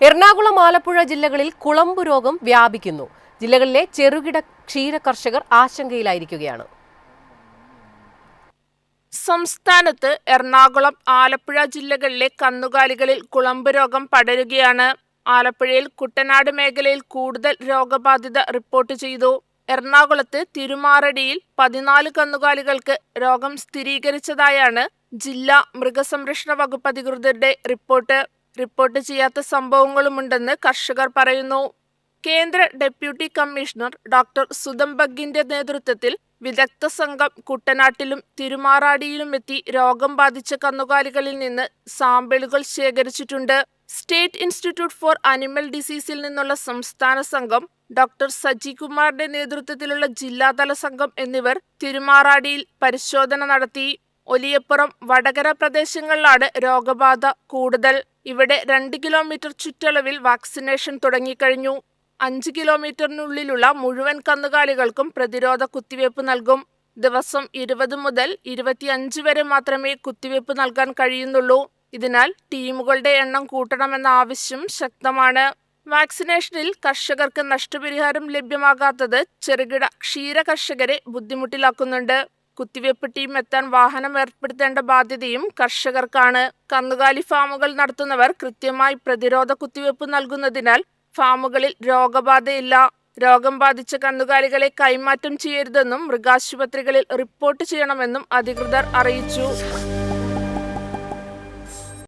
എറണാകുളം ആലപ്പുഴ ജില്ലകളിൽ കുളമ്പ് രോഗം വ്യാപിക്കുന്നു. ജില്ലകളിലെ ചെറുകിട ക്ഷീര കർഷകർ ആശങ്കയിലായിരിക്കുകയാണ്. സംസ്ഥാനത്ത് എറണാകുളം ആലപ്പുഴ ജില്ലകളിലെ കന്നുകാലികളിൽ കുളമ്പ് രോഗം പടരുകയാണ്. ആലപ്പുഴയിൽ കുട്ടനാട് മേഖലയിൽ കൂടുതൽ രോഗബാധിത റിപ്പോർട്ട് ചെയ്തു. എറണാകുളത്ത് തിരുമാറടിയിൽ പതിനാല് കന്നുകാലികൾക്ക് രോഗം സ്ഥിരീകരിച്ചതായാണ് ജില്ലാ മൃഗസംരക്ഷണ വകുപ്പ് അധികൃതരുടെ റിപ്പോർട്ട്. റിപ്പോർട്ട് ചെയ്യാത്ത സംഭവങ്ങളുമുണ്ടെന്ന് കർഷകർ പറയുന്നു. കേന്ദ്ര ഡെപ്യൂട്ടി കമ്മീഷണർ ഡോക്ടർ സുദംബഗിന്റെ നേതൃത്വത്തിൽ വിദഗ്ധ സംഘം കുട്ടനാട്ടിലും തിരുമാറാടിയിലും എത്തി രോഗം ബാധിച്ച കന്നുകാലികളിൽ നിന്ന് സാമ്പിളുകൾ ശേഖരിച്ചിട്ടുണ്ട്. സ്റ്റേറ്റ് ഇൻസ്റ്റിറ്റ്യൂട്ട് ഫോർ അനിമൽ ഡിസീസിൽ നിന്നുള്ള സംസ്ഥാന സംഘം ഡോക്ടർ സജി കുമാറിന്റെ നേതൃത്വത്തിലുള്ള ജില്ലാതല സംഘം എന്നിവർ തിരുമാറാടിയിൽ പരിശോധന നടത്തി. ഒലിയപ്പുറം വടകര പ്രദേശങ്ങളിലാണ് രോഗബാധ കൂടുതൽ. ഇവിടെ രണ്ട് കിലോമീറ്റർ ചുറ്റളവിൽ വാക്സിനേഷൻ തുടങ്ങിക്കഴിഞ്ഞു. അഞ്ച് കിലോമീറ്ററിനുള്ളിലുള്ള മുഴുവൻ കന്നുകാലികൾക്കും പ്രതിരോധ കുത്തിവയ്പ് നൽകും. ദിവസം ഇരുപത് മുതൽ ഇരുപത്തിയഞ്ച് വരെ മാത്രമേ കുത്തിവയ്പ് നൽകാൻ കഴിയുന്നുള്ളൂ. ഇതിനാൽ ടീമുകളുടെ എണ്ണം കൂട്ടണമെന്ന ആവശ്യം ശക്തമാണ്. വാക്സിനേഷനിൽ കർഷകർക്ക് നഷ്ടപരിഹാരം ലഭ്യമാകാത്തത് ചെറുകിട ക്ഷീര കർഷകരെ ബുദ്ധിമുട്ടിലാക്കുന്നുണ്ട്. കുത്തിവയ്പ് ടീം എത്താൻ വാഹനം ഏർപ്പെടുത്തേണ്ട ബാധ്യതയും കർഷകർക്കാണ്. കന്നുകാലി ഫാമുകൾ നടത്തുന്നവർ കൃത്യമായി പ്രതിരോധ കുത്തിവയ്പ് നൽകുന്നതിനാൽ ഫാമുകളിൽ രോഗബാധയില്ല. രോഗം ബാധിച്ച കന്നുകാലികളെ കൈമാറ്റം ചെയ്യരുതെന്നും മൃഗാശുപത്രികളിൽ റിപ്പോർട്ട് ചെയ്യണമെന്നും അധികൃതർ അറിയിച്ചു.